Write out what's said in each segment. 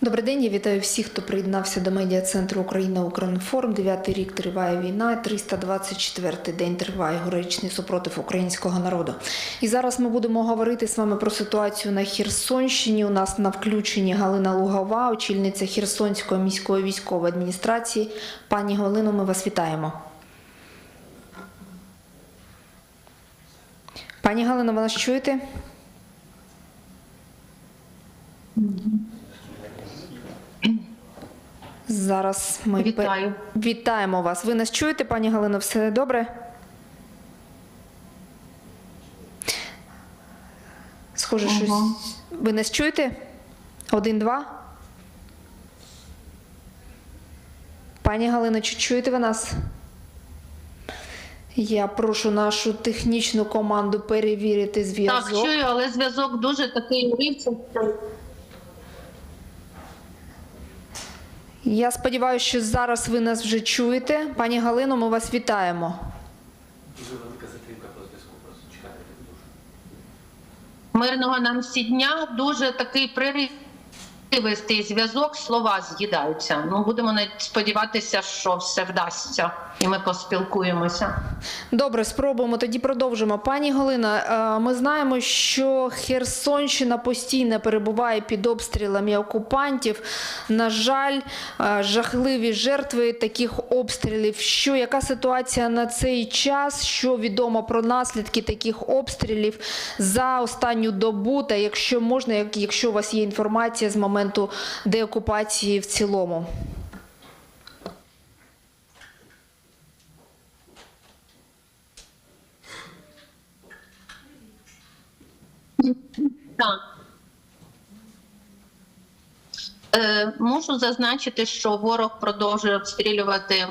Добрий день, я вітаю всіх, хто приєднався до медіа центру Україна Укрінформ. Дев'ятий рік триває війна, 324-й день триває героїчний супротив українського народу. І зараз ми будемо говорити з вами про ситуацію на Херсонщині. У нас на включенні Галина Лугова, очільниця Херсонської міської військової адміністрації. Пані Галино, ми вас вітаємо. Пані Галино, ви нас чуєте? Зараз ми Вітаю. вітаємо вас. Ви нас чуєте, пані Галино? Все добре? Схоже, Ага. щось. Ви нас чуєте? Один, два. Пані Галино, чи чуєте ви нас? Я прошу нашу технічну команду перевірити Так, зв'язок. чую, але зв'язок дуже такий уривчастий. Я сподіваюся, що зараз ви нас вже чуєте. Пані Галино, ми вас вітаємо. Дуже велика затримка по зв'язку, просто чекати дуже. Мирного нам всі дня дуже такий приривистий зв'язок, слова з'їдаються. Ну будемо сподіватися, що все вдасться, і ми поспілкуємося. Добре, спробуємо. Тоді продовжимо. Пані Галина, е, ми знаємо, що Херсонщина постійно перебуває під обстрілами окупантів. На жаль, е, жахливі жертви таких обстрілів. Що яка ситуація на цей час? Що відомо про наслідки таких обстрілів за останню добу? Та якщо можна, якщо у вас є інформація з моменту деокупації в цілому? Так. Е, можу зазначити, що ворог продовжує обстрілювати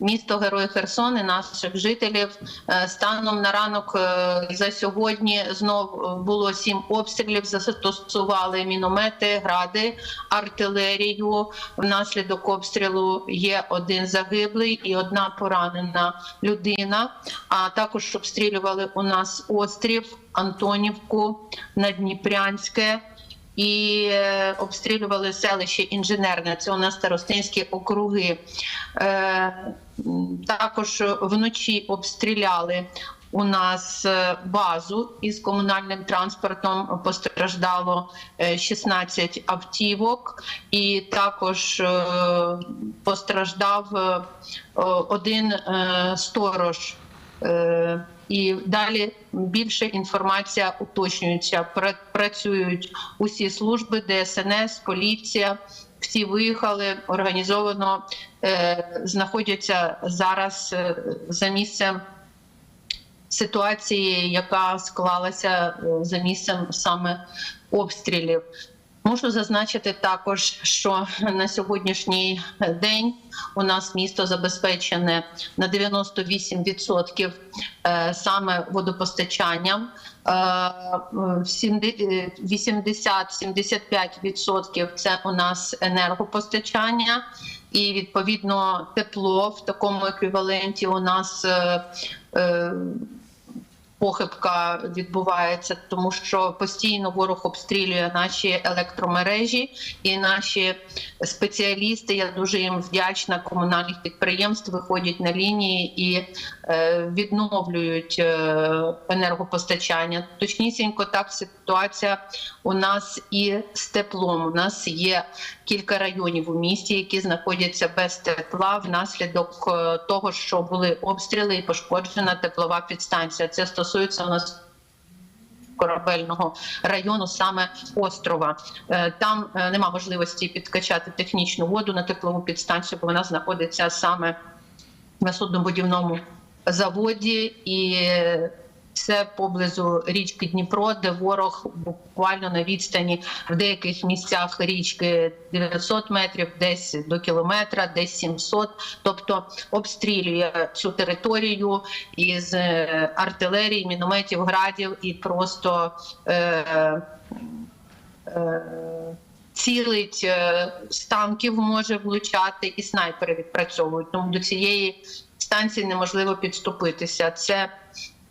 місто Герой Херсон і наших жителів. Е, станом на ранок е, за сьогодні знов е, було сім обстрілів. Застосували міномети, гради, артилерію. Внаслідок обстрілу є один загиблий і одна поранена людина. А також обстрілювали у нас острів, Антонівку, Надніпрянське і е, обстрілювали селище інженерне. Це у нас старостинські округи. Е, також вночі обстріляли. У нас е, базу із комунальним транспортом постраждало е, 16 автівок, і також постраждав один сторож. І далі більше інформація уточнюється. Пра- Працюють усі служби, ДСНС, поліція. Всі виїхали організовано, е, знаходяться зараз е, за місцем ситуації, яка склалася е, за місцем саме обстрілів. Можу зазначити також, що на сьогоднішній день у нас місто забезпечене на 98% е, саме водопостачанням. Е, в сімде- е, 80-75% це у нас енергопостачання, і відповідно тепло в такому еквіваленті у нас. Похибка відбувається, тому що постійно ворог обстрілює наші електромережі і наші спеціалісти. Я дуже їм вдячна. Комунальних підприємств виходять на лінії і е, відновлюють е, енергопостачання. Точнісінько так ситуація у нас і з теплом. У нас є кілька районів у місті, які знаходяться без тепла внаслідок е, того, що були обстріли і пошкоджена теплова підстанція. Це стосується у нас. Корабельного району, саме острова, Е, там е, нема можливості підкачати технічну воду на теплову підстанцію, бо вона знаходиться саме на суднобудівному заводі, і це поблизу річки Дніпро, де ворог буквально на відстані в деяких місцях річки 900 метрів, десь до кілометра, десь 700, тобто обстрілює цю територію із е, артилерії, мінометів, градів і просто. Е, е, цілить е, з танків може влучати, і снайпери відпрацьовують. Тому до цієї станції неможливо підступитися. Це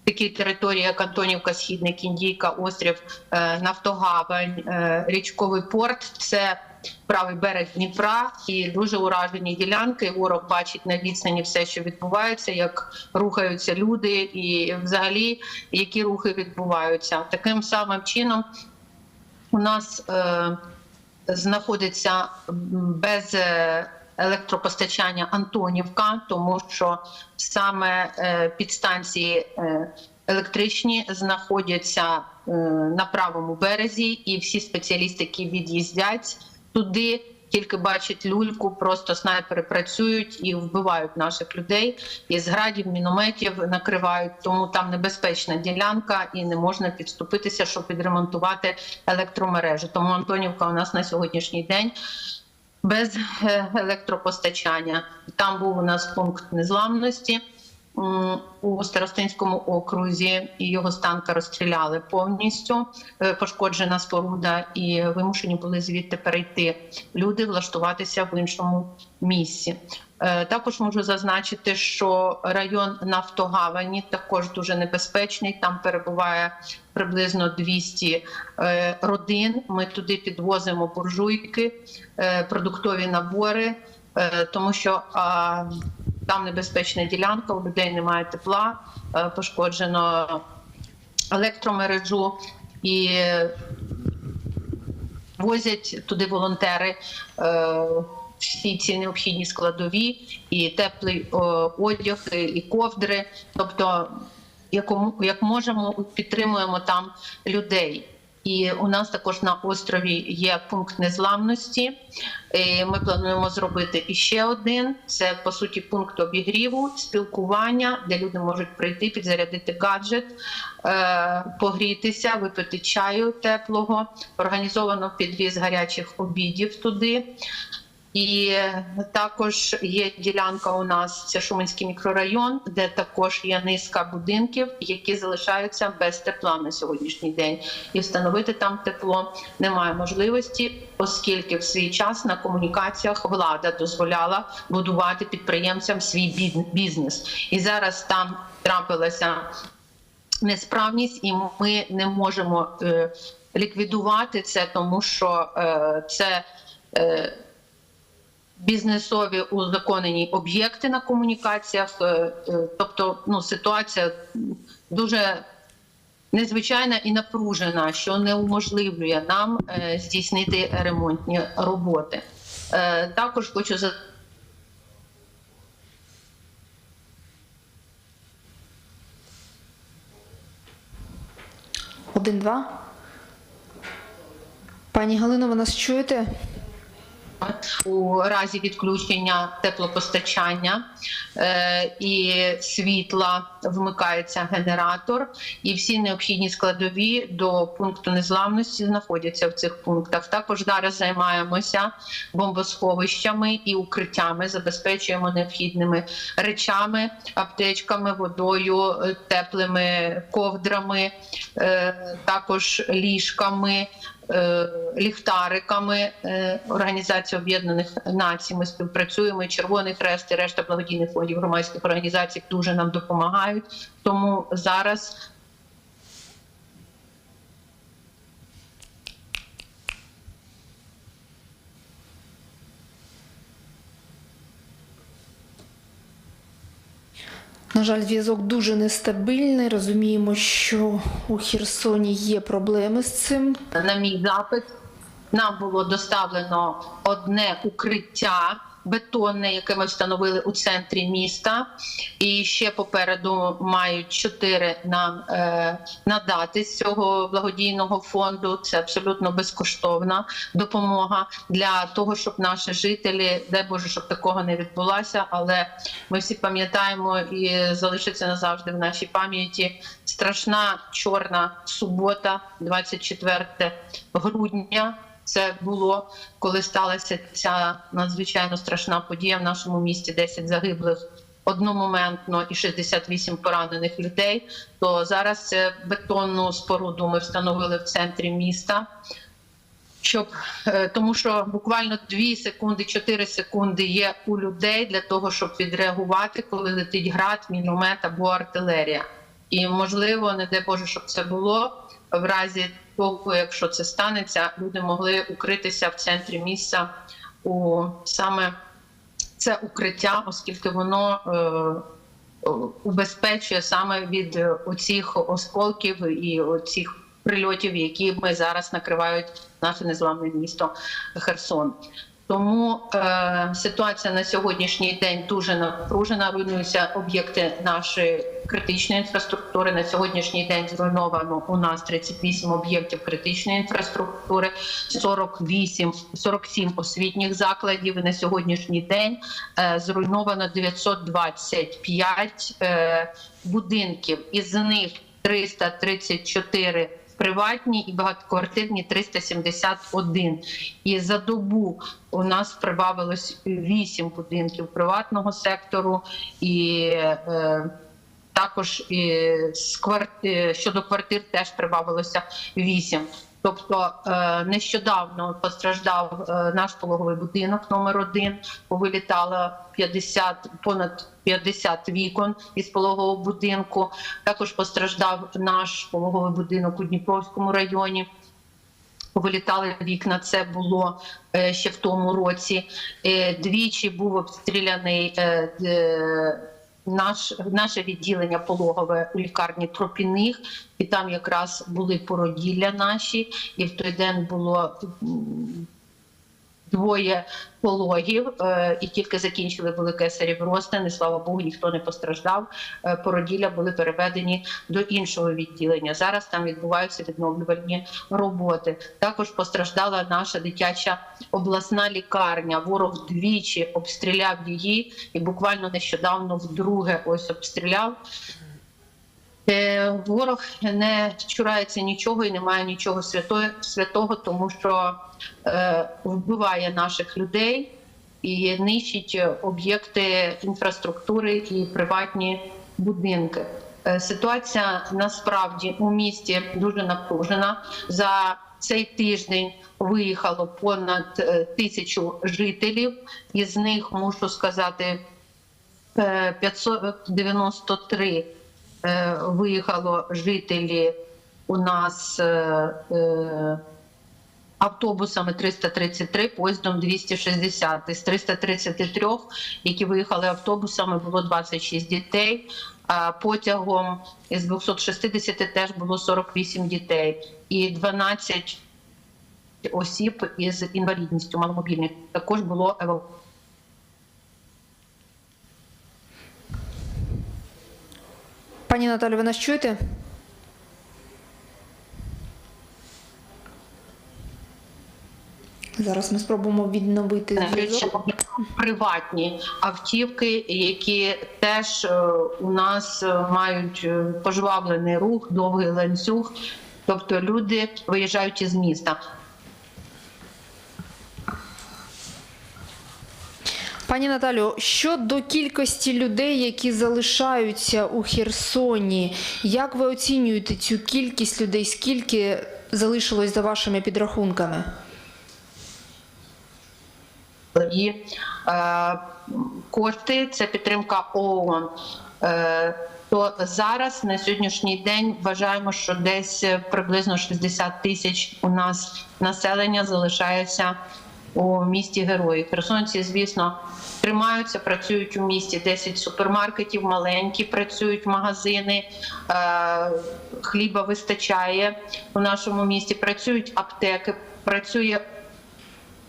такі території, як Антонівка, Східний Кіндійка, Острів, е, Нафтогавань, е, Річковий порт. Це правий берег Дніпра і дуже уражені ділянки. Ворог бачить на відстані все, що відбувається, як рухаються люди, і взагалі які рухи відбуваються. Таким самим чином у нас е, знаходиться без е, електропостачання Антонівка, тому що саме е, підстанції е, електричні знаходяться е, на правому березі, і всі спеціалісти, які від'їздять туди. Тільки бачать люльку, просто снайпери працюють і вбивають наших людей. Із градів, мінометів накривають, тому там небезпечна ділянка і не можна підступитися, щоб відремонтувати електромережі. Тому Антонівка у нас на сьогоднішній день без е, електропостачання. Там був у нас пункт незламності у Старостинському окрузі, і його з танка розстріляли повністю. Е, Пошкоджена споруда, і вимушені були звідти перейти люди, влаштуватися в іншому місці. Е, Також можу зазначити, що район Нафтогавані також дуже небезпечний. Там перебуває приблизно 200 е, родин. Ми туди підвозимо буржуйки, продуктові набори, тому що там небезпечна ділянка, у людей немає тепла, е, пошкоджено електромережу і возять туди волонтери. е, Всі ці необхідні складові, і теплий одяг, і- ковдри. Тобто, як можемо, підтримуємо там людей. І у нас також на острові є пункт незламності. Ми плануємо зробити іще один. Це по суті пункт обігріву, спілкування, де люди можуть прийти, підзарядити гаджет, е, погрітися, випити чаю теплого. Організовано підвіз гарячих обідів туди. І також є ділянка у нас, це Шуменський мікрорайон, де також є низка будинків, які залишаються без тепла на сьогоднішній день. І встановити там тепло немає можливості, оскільки в свій час на комунікаціях влада дозволяла будувати підприємцям свій бізнес. І зараз там трапилася несправність, і ми не можемо е, ліквідувати це, тому що е, це. Бізнесові узаконені об'єкти на комунікаціях. е, е, Тобто, ну ситуація дуже незвичайна і напружена, що не уможливлює нам е, здійснити ремонтні роботи. Також хочу за Один-два. Пані Галино, ви нас чуєте? У разі відключення теплопостачання е, і світла вмикається генератор, і всі необхідні складові до пункту незламності знаходяться в цих пунктах. Також зараз займаємося бомбосховищами і укриттями, забезпечуємо необхідними речами, аптечками, водою, е, теплими ковдрами, е, також ліжками ліхтариками е, Організації Об'єднаних Націй. Ми співпрацюємо. Червоний Хрест і решта благодійних фондів громадських організацій дуже нам допомагають. Тому зараз На жаль, зв'язок дуже нестабільний. Розуміємо, що у Херсоні є проблеми з цим. на мій запит нам було доставлено одне укриття. Бетонне, яке ми встановили у центрі міста, і ще попереду мають чотири нам е, надати з цього благодійного фонду. Це абсолютно безкоштовна допомога для того, щоб наші жителі, дай Боже, щоб такого не відбулося. Але ми всі пам'ятаємо і залишиться назавжди в нашій пам'яті страшна чорна субота, 24 грудня. Це було коли сталася ця надзвичайно страшна подія в нашому місті. 10 загиблих одномоментно і 68 поранених людей. То зараз бетонну споруду ми встановили в центрі міста. Щоб е, тому, що буквально 2 секунди, 4 секунди є у людей для того, щоб відреагувати, коли летить град, міномет або артилерія. І можливо, не дай Боже, щоб це було в разі того, якщо це станеться, люди могли укритися в центрі міста у саме це укриття, оскільки воно е, убезпечує саме від е, оцих осколків і оцих прильотів, які ми зараз накривають наше незламне місто Херсон. Тому е, ситуація на сьогоднішній день дуже напружена. Руйнуються об'єкти нашої критичної інфраструктури. На сьогоднішній день зруйновано у нас 38 об'єктів критичної інфраструктури, 48, 47 освітніх закладів. На сьогоднішній день е, зруйновано 925 е, будинків. Із них 334 приватні і багатоквартирні 371. І за добу у нас прибавилось 8 будинків приватного сектору і е, також і з кварти... щодо квартир теж прибавилося 8. Тобто е, нещодавно постраждав е, наш пологовий будинок номер 1 Повилітало 50, понад 50 вікон із пологового будинку. Також постраждав наш пологовий будинок у Дніпровському районі. Вилітали вікна. Це було е, ще в тому році. Двічі був обстріляний наш наше відділення пологове у лікарні Тропіних, і там якраз були породілля наші, і в той день було. Двоє пологів, е, і тільки закінчили були кесарів розтин, слава Богу, ніхто не постраждав. Е, Породілля були переведені до іншого відділення. Зараз там відбуваються відновлювальні роботи. Також постраждала наша дитяча обласна лікарня. Ворог двічі обстріляв її, і буквально нещодавно вдруге ось обстріляв. Е, Ворог не чурається нічого і немає нічого святого, тому що е, вбиває наших людей і нищить об'єкти інфраструктури і приватні будинки. Е, Ситуація насправді у місті дуже напружена. За цей тиждень виїхало понад тисячу жителів, із них мушу сказати е, 593 е, виїхало жителі у нас е, е, автобусами 333, поїздом 260. Із 333, які виїхали автобусами, було 26 дітей. Потягом із 260 теж було 48 дітей і 12 осіб із інвалідністю маломобільних також було евакуовано. Пані Наталю, ви нас чуєте? Зараз ми спробуємо відновити зв'язок. приватні автівки, які теж е, у нас е, мають е, пожвавлений рух, довгий ланцюг. Тобто люди виїжджають із міста. Пані Наталю, щодо кількості людей, які залишаються у Херсоні, як ви оцінюєте цю кількість людей? Скільки залишилось за вашими підрахунками? І е, кошти це підтримка ООН. Е, то зараз на сьогоднішній день вважаємо, що десь приблизно 60 тисяч у нас населення залишається у місті герої. Херсонці, звісно, тримаються, працюють у місті 10 супермаркетів, маленькі працюють магазини, е, хліба вистачає у нашому місті. Працюють аптеки, працює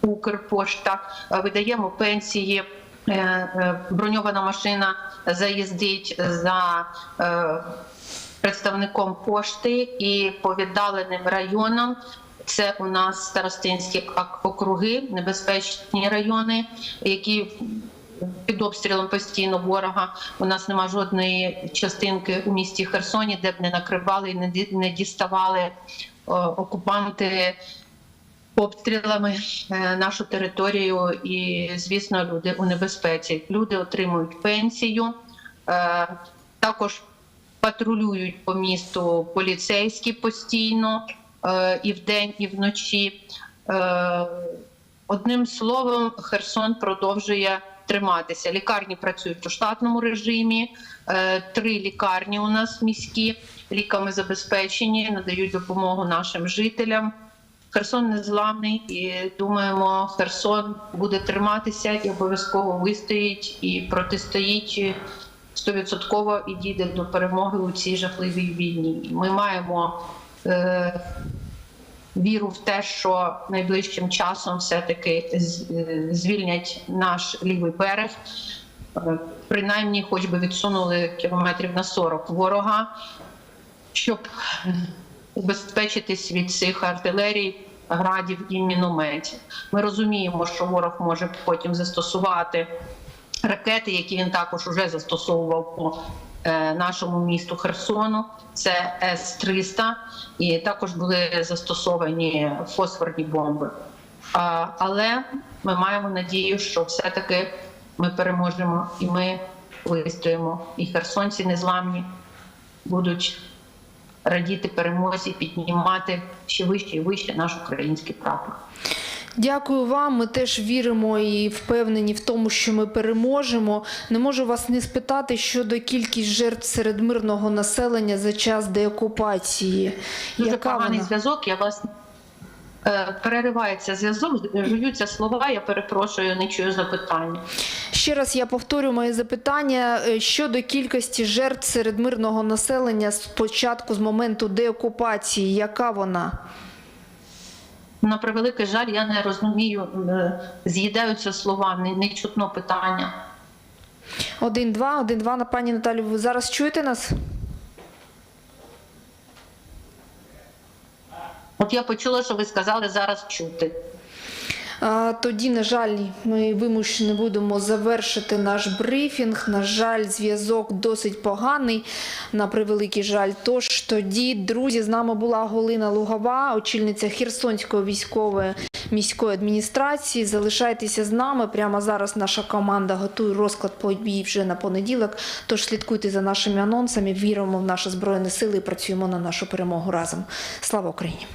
Укрпошта, е, видаємо пенсії. е, Броньована машина заїздить за представником пошти і по віддаленим районам. Це у нас старостинські округи, небезпечні райони, які під обстрілом постійно ворога. У нас нема жодної частинки у місті Херсоні, де б не накривали і не діставали окупанти обстрілами е, нашу територію, і звісно, люди у небезпеці. Люди отримують пенсію, е, також патрулюють по місту поліцейські постійно і вдень, і вночі. Е, Одним словом, Херсон продовжує триматися. Лікарні працюють у штатному режимі. Е, Три лікарні у нас міські ліками забезпечені, надають допомогу нашим жителям. Херсон незламний і думаємо, Херсон буде триматися і обов'язково вистоїть і протистоїть стовідсотково і дійде до перемоги у цій жахливій війні. Ми маємо е, віру в те, що найближчим часом все-таки звільнять наш лівий берег. Е, Принаймні, хоч би відсунули кілометрів на 40 ворога, щоб убезпечитись від цих артилерій, градів і мінометів. Ми розуміємо, що ворог може потім застосувати ракети, які він також вже застосовував по нашому місту Херсону. Це С-300, і також були застосовані фосфорні бомби. Але ми маємо надію, що все-таки ми переможемо і ми вистоїмо. І херсонці незламні будуть радіти перемозі, піднімати ще вище і вище наш український прапор. Дякую вам. Ми теж віримо і впевнені в тому, що ми переможемо. Не можу вас не спитати щодо кількість жертв серед мирного населення за час деокупації. Дуже Яка поганий вона? зв'язок. Я вас е, переривається зв'язок, жуються слова. Я перепрошую, не чую запитання. Ще раз я повторю моє запитання е, щодо кількості жертв серед мирного населення з початку з моменту деокупації. Яка вона? На превеликий жаль, я не розумію, е, з'їдаються слова, не, не чутно питання. Один-два, один-два на пані Наталю. Ви зараз чуєте нас? От я почула, що ви сказали зараз чути. Тоді, на жаль, ми вимушені будемо завершити наш брифінг. На жаль, зв'язок досить поганий, на превеликий жаль. Тож тоді, друзі, з нами була Галина Лугова, очільниця Херсонської військової міської адміністрації. Залишайтеся з нами. Прямо зараз наша команда готує розклад подій вже на понеділок. Тож слідкуйте за нашими анонсами. Віримо в наші збройні сили і працюємо на нашу перемогу разом. Слава Україні!